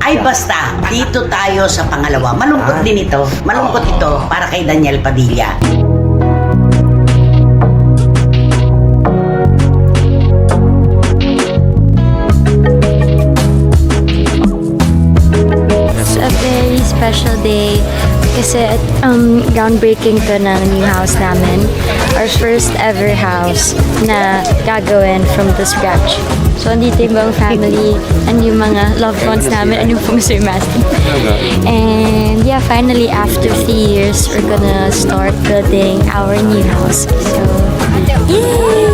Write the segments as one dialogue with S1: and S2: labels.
S1: Ay basta, dito tayo sa pangalawa. Malungkot din ito. Malungkot ito para kay Daniel Padilla.
S2: Kasi um, groundbreaking to ng new house namin. Our first ever house na gagawin from the scratch. So, andito yung buong family and yung mga loved ones namin and yung pong Sir Master. And yeah, finally, after three years, we're gonna start building our new house. So, yay!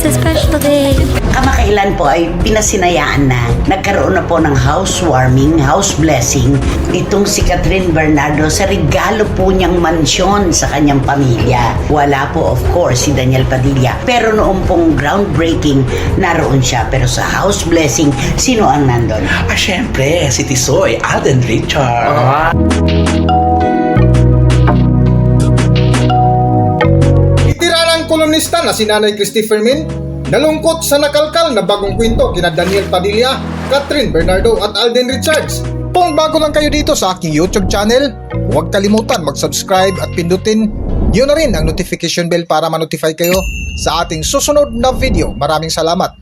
S2: It's a special day.
S1: Kamakailan po ay pinasinayaan na nagkaroon na po ng housewarming, house blessing itong si Catherine Bernardo sa regalo po niyang mansyon sa kanyang pamilya. Wala po of course si Daniel Padilla pero noong pong groundbreaking naroon siya pero sa house blessing sino ang nandun?
S3: Ah, syempre, si Tisoy, Alden Richard.
S4: Itira kolumnista na si Nanay Christy Fermin, nalungkot sa nakalkal na bagong kwento kina Daniel Padilla, Catherine Bernardo at Alden Richards. Kung bago lang kayo dito sa aking YouTube channel, huwag kalimutan mag-subscribe at pindutin nyo na rin ang notification bell para ma-notify kayo sa ating susunod na video. Maraming salamat!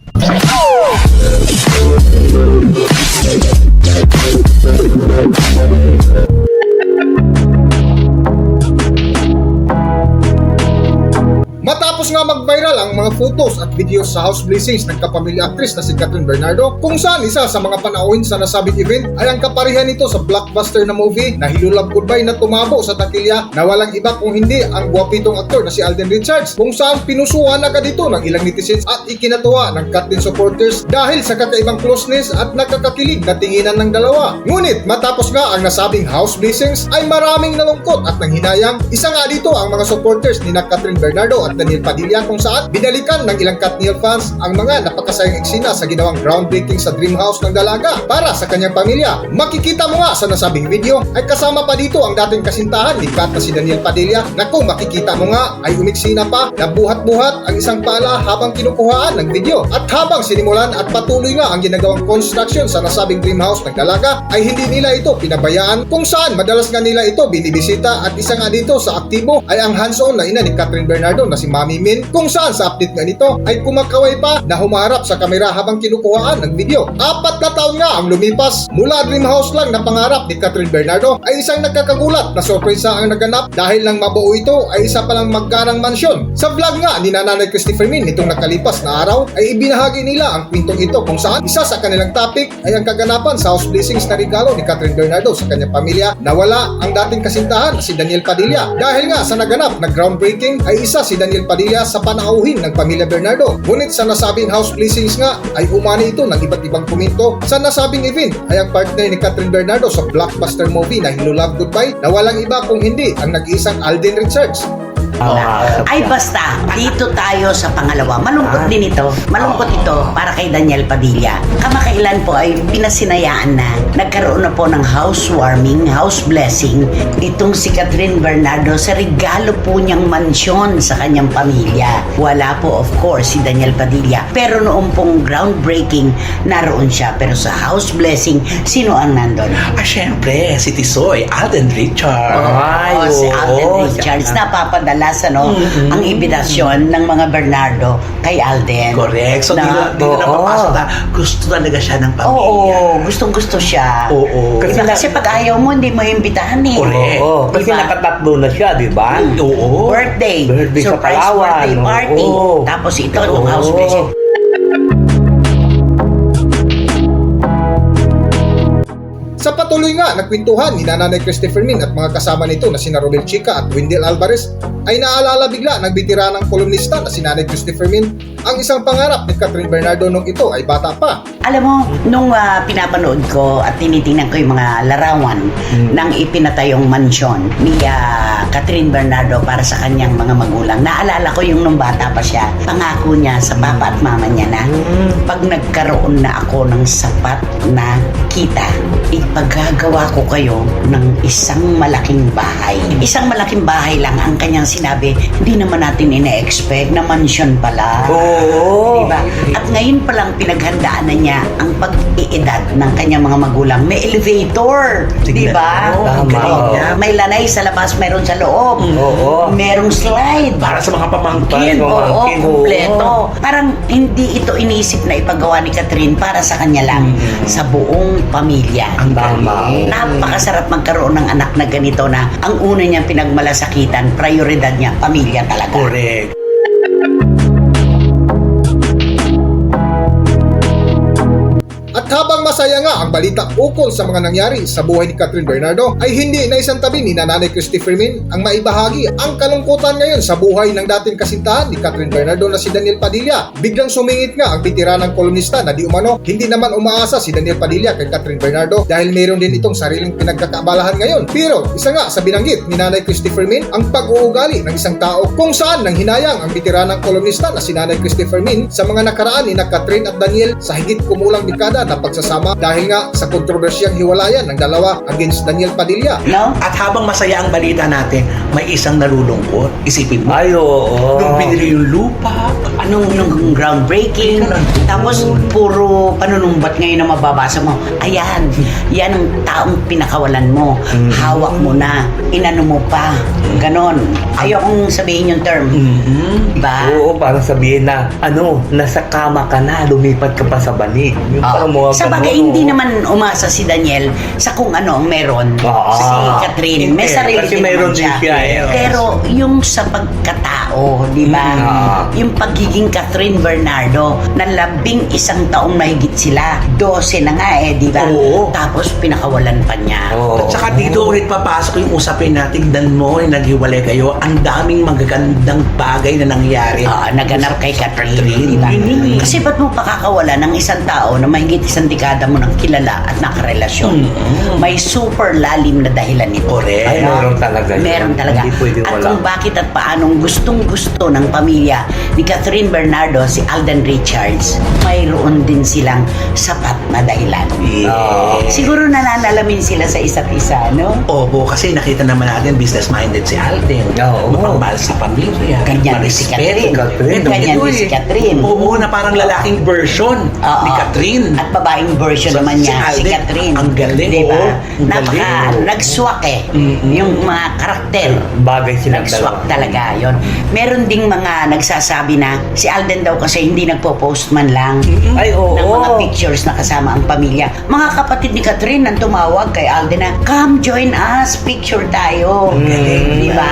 S4: Matapos nga mag-viral ang mga photos at videos sa house blessings ng kapamilya actress na si Catherine Bernardo, kung saan isa sa mga panauhin sa nasabing event ay ang kaparihan nito sa blockbuster na movie na Hilulab Goodbye na tumabo sa takilya na walang iba kung hindi ang guwapitong aktor na si Alden Richards, kung saan pinusuhan agad ito ng ilang netizens at ikinatuwa ng Catherine supporters dahil sa kakaibang closeness at nakakakilig na tinginan ng dalawa. Ngunit matapos nga ang nasabing house blessings ay maraming nalungkot at nanghinayang, isa nga dito ang mga supporters ni na Catherine Bernardo at Daniel Padilla kung saan binalikan ng ilang Katniel fans ang mga napakasayang eksena sa ginawang groundbreaking sa dream house ng dalaga para sa kanyang pamilya. Makikita mo nga sa nasabing video ay kasama pa dito ang dating kasintahan ni Kat na si Daniel Padilla na kung makikita mo nga ay umiksina pa na buhat-buhat ang isang pala habang kinukuhaan ng video. At habang sinimulan at patuloy nga ang ginagawang construction sa nasabing dream house ng dalaga ay hindi nila ito pinabayaan kung saan madalas nga nila ito binibisita at isa nga dito sa aktibo ay ang hands-on na ina ni Catherine Bernardo na si Mami Min kung saan sa update nga nito ay kumakaway pa na humarap sa kamera habang kinukuhaan ng video. Apat na taon nga ang lumipas mula dream house lang na pangarap ni Catherine Bernardo ay isang nagkakagulat na sorpresa ang naganap dahil nang mabuo ito ay isa palang magganang mansyon. Sa vlog nga ni Nanay Christopher Min nitong nakalipas na araw ay ibinahagi nila ang kwentong ito kung saan isa sa kanilang topic ay ang kaganapan sa house blessings na regalo ni Catherine Bernardo sa kanyang pamilya na wala ang dating kasintahan si Daniel Padilla. Dahil nga sa naganap na groundbreaking ay isa si Daniel Padilla sa panauhin ng pamilya Bernardo. Ngunit sa nasabing house blessings nga ay umani ito ng iba't ibang komento. Sa nasabing event ay ang partner ni Catherine Bernardo sa blockbuster movie na Hello Love Goodbye na walang iba kung hindi ang nag-iisang Alden Richards.
S1: Ay basta, dito tayo sa pangalawa. Malungkot din ito. Malungkot ito para kay Daniel Padilla. Kamakailan po ay pinasinayaan na nagkaroon na po ng housewarming, house blessing itong si Catherine Bernardo sa regalo po niyang mansyon sa kanyang pamilya. Wala po of course si Daniel Padilla. Pero noong pong groundbreaking naroon siya. Pero sa house blessing, sino ang nandun?
S3: Ah, syempre, si Tisoy, Alden Richard.
S1: Oo, si Alden Richards napapadala sa no, ang imbitasyon ng mga Bernardo kay Alden.
S3: Correct. So, di na, di na
S1: oo.
S3: napapasok na gusto talaga siya ng pamilya.
S1: Oo, gustong gusto siya.
S3: Oo.
S1: Kasi, kasi pag ayaw mo, hindi mo imbitahan eh.
S3: Correct.
S5: Oo, kasi
S1: Diba?
S5: nakatatlo na siya, di ba?
S3: Oo.
S1: Birthday.
S5: Birthday sa
S1: surprise
S5: Palawan,
S1: birthday party.
S5: oo.
S1: Tapos ito, yung
S5: Oo.
S1: house blessing.
S4: Sa patuloy nga nagkwentuhan ni Nanay Christopher Min at mga kasama nito na sina Romel Chica at Wendell Alvarez ay naalala bigla ng bitiranang kolumnista na si Nanay Christopher Min ang isang pangarap ni Catherine Bernardo nung ito ay bata pa.
S1: Alam mo, nung ah, pinapanood ko at tinitingnan ko yung mga larawan ng ipinatayong mansyon ni ah, Catherine Bernardo para sa kanyang mga magulang, naalala ko yung nung bata pa siya, pangako niya sa papa at mama niya na pag nagkaroon na ako ng sapat na kita, ipag gagawa ko kayo ng isang malaking bahay. Isang malaking bahay lang ang kanyang sinabi, hindi naman natin ina-expect na mansion pala.
S5: Oo.
S1: Diba? At ngayon pa lang pinaghandaan na niya ang pag-iedad ng kanyang mga magulang. May elevator, diba?
S5: galing
S1: Oo.
S3: niya.
S1: May lanay sa labas, mayroon sa loob.
S5: Oo.
S1: Merong slide.
S3: Para sa mga pamangkin.
S1: Oo, kumpleto. Parang hindi ito iniisip na ipagawa ni Catherine para sa kanya lang, sa buong pamilya.
S3: Ang
S5: Tama.
S3: Galing.
S1: Napakasarap magkaroon ng anak na ganito na ang una niyang pinagmalasakitan, prioridad niya, pamilya talaga.
S3: Correct.
S4: At habang masaya nga ang balita ukol sa mga nangyari sa buhay ni Catherine Bernardo, ay hindi na isang tabi ni Nanay Christy Fermin ang maibahagi ang kalungkutan ngayon sa buhay ng dating kasintahan ni Catherine Bernardo na si Daniel Padilla. Biglang sumingit nga ang bitiranang kolonista na di umano, hindi naman umaasa si Daniel Padilla kay Catherine Bernardo dahil mayroon din itong sariling pinagkakaabalahan ngayon. Pero isa nga sa binanggit ni Nanay Christy Fermin ang pag-uugali ng isang tao kung saan nang hinayang ang bitiranang kolonista na si Nanay Christy Fermin sa mga nakaraan ni na Catherine at Daniel sa higit kumulang dekada na pagsasama dahil nga sa kontrobersyang hiwalayan ng dalawa against Daniel Padilla.
S1: No?
S3: At habang masaya ang balita natin, may isang nalulungkot. Isipin mo,
S5: Ay, oo.
S3: nung binili yung lupa,
S1: Anong nung groundbreaking, tapos puro panunumbat ngayon na mababasa mo. Ayan, yan ang taong pinakawalan mo. Hawak mo na, inano mo pa. Ganon. Ayokong sabihin yung term.
S3: mhm,
S1: Diba?
S5: Oo, parang sabihin na, ano, nasa kama ka na, lumipat ka pa sa banig. Yung
S1: Oo.
S5: parang mga
S1: Ah, sa bagay,
S5: ganun,
S1: hindi
S5: oo.
S1: naman umasa si Daniel sa kung ano ang meron.
S5: Oo.
S1: si Catherine, may
S3: Hindi,
S1: sarili
S5: kasi
S1: din
S5: meron
S1: naman
S5: din siya, eh.
S1: Pero yung sa pagkatao, di ba?
S5: Mm, oo.
S1: Yung pagiging Catherine Bernardo, na labing isang taong mahigit sila. 12 na nga eh, di ba?
S3: Oo.
S1: Tapos pinakawalan pa niya.
S5: Oo.
S3: At saka dito ulit papasok yung usapin na tignan mo, yung naghiwalay kayo, ang daming magagandang bagay na nangyari.
S1: Ah, naganap kay Catherine,
S3: Catherine,
S1: di ba?
S3: yun yun eh.
S1: Kasi ba't mo pakakawala ng isang tao na mahigit isang dekada mo nang kilala at nakarelasyon?
S3: Mm.
S1: May super lalim na dahilan nito.
S3: Correct.
S5: Ay, meron talaga yun.
S1: Meron talaga.
S5: Hindi pwedeng
S1: At
S5: wala.
S1: kung bakit at paanong gustong-gusto ng pamilya ni Catherine Bernardo si Alden Richards, mayroon din silang sapat na dahilan.
S5: Oo.
S1: Siguro nananalamin sila sa isa't isa, no?
S3: Opo, kasi nakita naman natin business-minded si Alden.
S5: Oo.
S3: Mapangmahal sa pamilya.
S1: Ganyan si. Catherine. Ganyan din si
S3: eh.
S1: Catherine.
S3: Oo, na parang lalaking version
S1: Oo.
S3: ni Catherine.
S1: At babaeng version
S3: So,
S1: naman
S3: si
S1: niya, si,
S3: Alden,
S1: Catherine.
S3: ang galing,
S1: Diba?
S3: oo. Ang
S1: Napaka,
S3: galing.
S1: nagswak eh.
S3: Mm-mm.
S1: Yung mga karakter.
S5: Bagay silang
S1: Nagswak
S5: dalawa.
S1: talaga yon. Meron ding mga nagsasabi na si Alden daw kasi hindi nagpo-post man lang
S5: Ay, oo.
S1: ng mga pictures na kasama ang pamilya. Mga kapatid ni Catherine nang tumawag kay Alden na, Come join us, picture tayo.
S5: Mm.
S1: Di ba?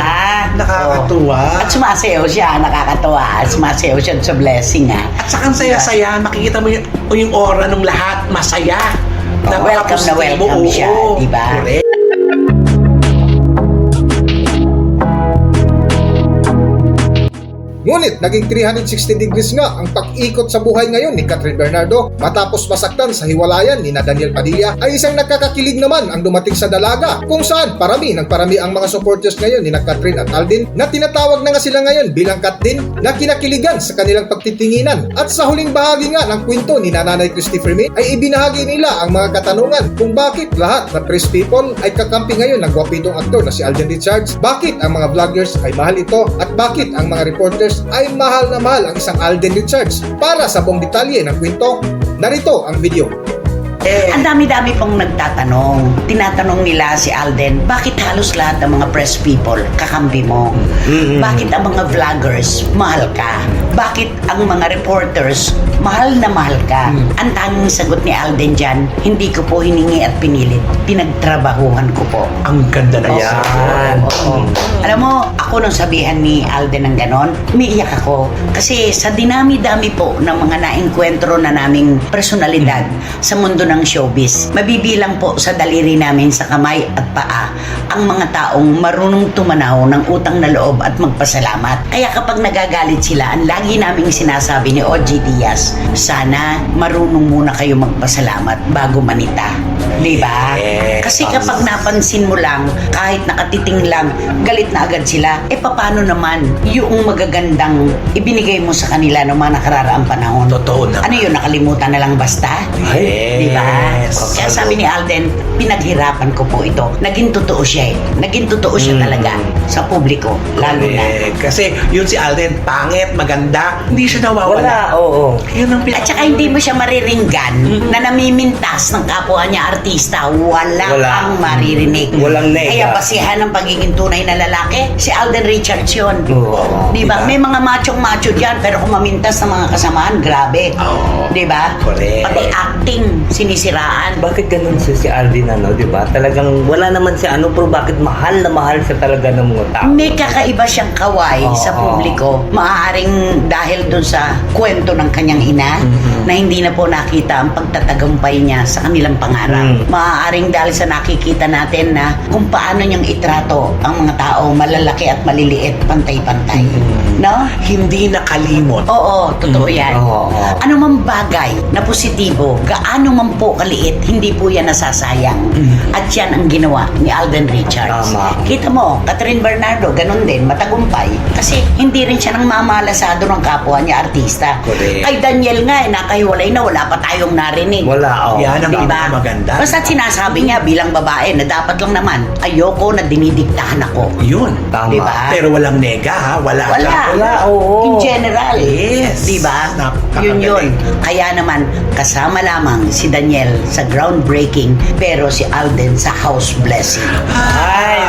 S3: Nakakatuwa.
S1: At sumasayaw siya, nakakatawa. Sumasayaw siya sa blessing ah.
S3: At saka ang saya-saya, makikita mo yung, yung aura ng lahat, masaya.
S1: Oh, welcome na
S3: Napaka-positibo,
S1: welcome siya,
S3: oo.
S1: di ba?
S3: Correct.
S4: Ngunit naging 360 degrees nga ang pag-ikot sa buhay ngayon ni Catherine Bernardo. Matapos masaktan sa hiwalayan ni na Daniel Padilla ay isang nakakakilig naman ang dumating sa dalaga kung saan parami ng parami ang mga supporters ngayon ni na Catherine at Alden na tinatawag na nga sila ngayon bilang Katdin na kinakiligan sa kanilang pagtitinginan. At sa huling bahagi nga ng kwento ni Nanay Christy Fermin ay ibinahagi nila ang mga katanungan kung bakit lahat na press people ay kakampi ngayon ng gwapitong aktor na si Alden Richards bakit ang mga vloggers ay mahal ito at bakit ang mga reporters ay mahal na mahal ang isang Alden Richards. Para sa buong detalye ng kwento, narito ang video.
S1: Ang dami-dami pong nagtatanong. Tinatanong nila si Alden, bakit halos lahat ng mga press people kakampi mo?
S5: Mm-mm.
S1: Bakit ang mga vloggers mahal ka? Bakit ang mga reporters mahal na mahal ka? Ang tanging sagot ni Alden dyan, hindi ko po hiningi at pinilit. Pinagtrabahuhan ko po.
S3: Ang ganda na
S5: Ayan.
S1: Oo. Alam mo, ako nung sabihan ni Alden ng ganon, umiiyak ako. Kasi sa dinami-dami po ng mga naengkwentro na naming personalidad sa mundo ng showbiz, mabibilang po sa daliri namin sa kamay at paa ang mga taong marunong tumanaw ng utang na loob at magpasalamat. Kaya kapag nagagalit sila, ang lagi naming sinasabi ni OG Diaz, sana marunong muna kayo magpasalamat bago manita. Di ba?
S3: Yes.
S1: Kasi kapag napansin mo lang, kahit nakatiting lang, galit na agad sila, eh paano naman yung magagandang ibinigay mo sa kanila noong mga nakararaang panahon?
S3: Totoo naman.
S1: Ano yun, nakalimutan na lang basta?
S3: Yes.
S1: Di ba? Kaya sabi ni Alden, pinaghirapan ko po ito. Naging totoo siya eh. Naging totoo siya
S5: Mm.
S1: talaga sa publiko. Lalo na.
S3: Eh, kasi yun si Alden, pangit, maganda, hindi siya nawawala.
S5: Wala, oo.
S3: Yun ang
S1: At saka hindi mo siya mariringgan na namimintas ng kapwa niya artista. Wala,
S5: Wala.
S1: kang maririnig.
S5: Walang nega.
S1: Kaya basihan ng pagiging tunay na lalaki, si Alden Richards yun.
S5: Oo.
S1: Di ba?
S3: Diba?
S1: May mga machong-macho dyan, pero kung mamintas ng mga kasamahan, grabe.
S3: Oo.
S1: Di ba?
S3: Correct.
S1: Pati acting, sinisiraan.
S5: Bakit ganun siya si Alvin ano, di ba? Talagang wala naman siya ano, pero bakit mahal na mahal siya talaga ng mga tao.
S1: May kakaiba siyang kaway
S5: Oo.
S1: sa publiko. Maaaring dahil dun sa kwento ng kanyang ina
S5: Mhm.
S1: na hindi na po nakita ang pagtatagumpay niya sa kanilang pangarap.
S5: Mm.
S1: Maaaring dahil sa nakikita natin na kung paano niyang itrato ang mga tao, malalaki at maliliit, pantay-pantay.
S5: Mhm.
S1: No?
S3: Hindi nakalimot.
S1: Oo, totoo yan.
S5: Oo, oo.
S1: Ano mang bagay na positibo, gaano man po kaliit, hindi po yan nasasayang.
S3: Mm.
S1: At yan ang ginawa ni Alden Richards.
S5: Tama.
S1: Kita mo, Catherine Bernardo, ganun din, matagumpay. Kasi hindi rin siya nang mamalasado ng kapwa niya artista.
S3: Correct.
S1: Kay Daniel nga, eh, nakahiwalay na, wala pa tayong narinig.
S5: Wala, oo.
S3: Yan ang
S1: Diba?
S3: maganda.
S1: Basta sinasabi niya bilang babae na dapat lang naman, ayoko na dinidiktahan ako.
S3: Yun.
S5: Tama.
S1: Diba?
S3: Pero walang nega ha, wala.
S1: Wala.
S3: siyang-
S5: Wala, oo.
S1: In general.
S3: Yes.
S1: Di ba?
S3: Napakagaling.
S1: Yun yun. Kaya naman, kasama lamang si Daniel sa groundbreaking, pero si Alden sa house blessing.
S5: Ay.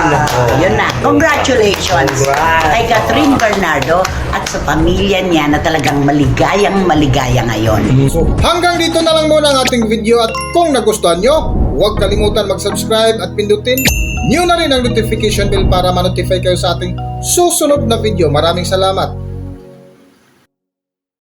S1: Yun na. Congratulations
S5: Congrats.
S1: kay Catherine Bernardo at sa pamilya niya na talagang maligayang maligaya ngayon.
S4: So, hanggang dito na lang muna ang ating video at kung nagustuhan nyo, huwag kalimutan mag-subscribe at pindutin nyo na rin ang notification bell para ma-notify kayo sa ating susunod na video. Maraming salamat.